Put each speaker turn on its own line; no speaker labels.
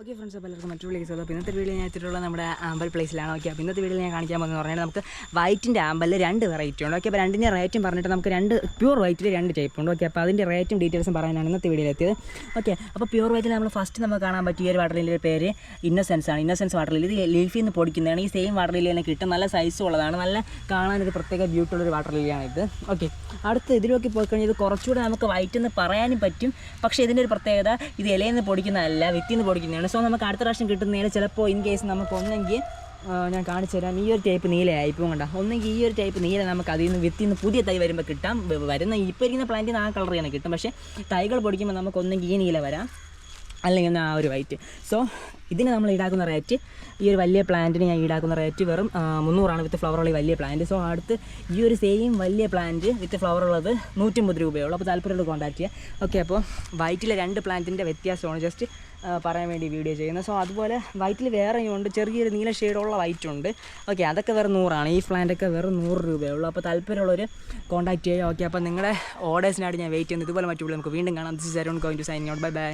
Okay friends അപ്പോൾ എല്ലാവർക്കും മറ്റൊരു പ്ലേസ് അപ്പോൾ ഇന്നത്തെ വീഡിയോ ഞാൻ എത്തിയിട്ടുള്ള നമ്മുടെ ആമ്പൽ പ്ലേസിലാണ് ഓക്കെ അപ്പോൾ ഇന്നത്തെ വീഡിയോ ഞാൻ കാണിക്കാൻ പോകുന്നത് പറഞ്ഞാൽ നമുക്ക് വൈറ്റിന്റെ ആമ്പലിൽ രണ്ട് വെറൈറ്റി ഉണ്ട്. ഓക്കെ അപ്പോൾ രണ്ടിന്റെ റേറ്റും പറഞ്ഞിട്ട് നമുക്ക് രണ്ട് പ്യൂർ വൈറ്റിൽ രണ്ട് ടൈപ്പ് ഉണ്ട്. ഓക്കെ അപ്പോൾ അതിന്റെ റേറ്റും ഡീറ്റെയിൽസും പറയാനാണ് ഇന്നത്തെ വീഡിയോ എത്തിയത്. ഓക്കെ അപ്പോൾ പ്യൂർ വൈറ്റിൽ നമ്മൾ ഫസ്റ്റ് നമുക്ക് കാണാൻ പറ്റിയ ഒരു വാട്ടർ ലില്ലിയുടെ പേര് ഇന്നസെൻസ് ആണ്. ഇന്നസെൻസ് വാട്ടർ ലില്ലി ഇത് ലീഫിൽ നിന്ന് പൊടിക്കുന്നതാണ്. ഈ സെയിം വാട്ടർ ലില്ലി തന്നെ കിട്ടും. നല്ല സൈസ് ഉള്ളതാണ്. നല്ല കാണാനൊരു പ്രത്യേക ബ്യൂട്ടി ഉള്ളൊരു വാട്ടർ ലില്ലിയാണ് ഇത്. ഓക്കെ അടുത്ത് നോക്കി പോയി കഴിഞ്ഞാൽ ഇത് കുറച്ചുകൂടെ നമുക്ക് വൈറ്റ് എന്ന് പറയാനും പറ്റും. പക്ഷേ ഇതിന്റെ ഒരു പ്രത്യേകത ഇത് ഇലയിൽ നിന്ന് പൊടിക്കുന്നതല്ല വിത്തിൽ നിന്ന് പൊടിക്കുന്നതാണ്. സോ നമുക്ക് അടുത്ത പ്രാവശ്യം കിട്ടുന്നതിന് ചിലപ്പോൾ ഇൻ കേസ് നമുക്ക് ഒന്നെങ്കിൽ ഞാൻ കാണിച്ചു തരാം. ഈ ഒരു ടൈപ്പ് നീലയായി. ഇപ്പം കണ്ട? ഒന്നെങ്കിൽ ഈ ഒരു ടൈപ്പ് നീല നമുക്ക് അതിൽ നിന്ന് വിത്തിൽ നിന്ന് പുതിയ തൈ വരുമ്പോൾ കിട്ടാം. വരുന്ന ഇപ്പോൾ ഇരിക്കുന്ന പ്ലാന്റിൽ നിന്ന് ആ കളർ തന്നെ കിട്ടും. പക്ഷേ തൈകൾ പൊടിക്കുമ്പോൾ നമുക്ക് ഒന്നെങ്കിൽ ഈ നീല വരാം. അല്ലെങ്കിൽ ആ ഒരു വൈറ്റ് സോ ഇതിന് നമ്മൾ ഈടാക്കുന്ന റേറ്റ് ഈ ഒരു വലിയ പ്ലാന്റിന് ഞാൻ ഈടാക്കുന്ന റേറ്റ് വെറും മുന്നൂറാണ് വിത്ത് ഈ വലിയ പ്ലാന്റ് സോ അടുത്ത് ഈ ഒരു സെയിം വലിയ പ്ലാന്റ് വിത്ത് ഫ്ലവർ ഉള്ളത് നൂറ്റമ്പത് രൂപയുള്ളൂ. അപ്പോൾ താല്പര്യമുള്ള കോൺടാക്ട് ചെയ്യുക. ഓക്കെ അപ്പോൾ വൈറ്റിലെ രണ്ട് പ്ലാന്റിന്റെ വ്യത്യാസമാണ് ജസ്റ്റ് പറയാൻ വേണ്ടി വീഡിയോ ചെയ്യുന്നത്. സോ അതുപോലെ വൈറ്റിൽ വേറെയും ഉണ്ട് ചെറിയൊരു നീല ഷെയ്ഡുള്ള വൈറ്റ് ഉണ്ട്. ഓക്കെ അതൊക്കെ വെറും നൂറാണ്. ഈ പ്ലാന്റൊക്കെ വെറും നൂറ് രൂപയുള്ളൂ. അപ്പോൾ താല്പര്യമുള്ളവർ കോൺടാക്ട് ചെയ്യുക. ഓക്കെ അപ്പോൾ നിങ്ങളുടെ ഓർഡേഴ്സിനായിട്ട് ഞാൻ വെയിറ്റ് ചെയ്യുന്നത് ഇതുപോലെ മറ്റുള്ള നമുക്ക് വീണ്ടും കാണാം. This is Arun going to sign out bye bye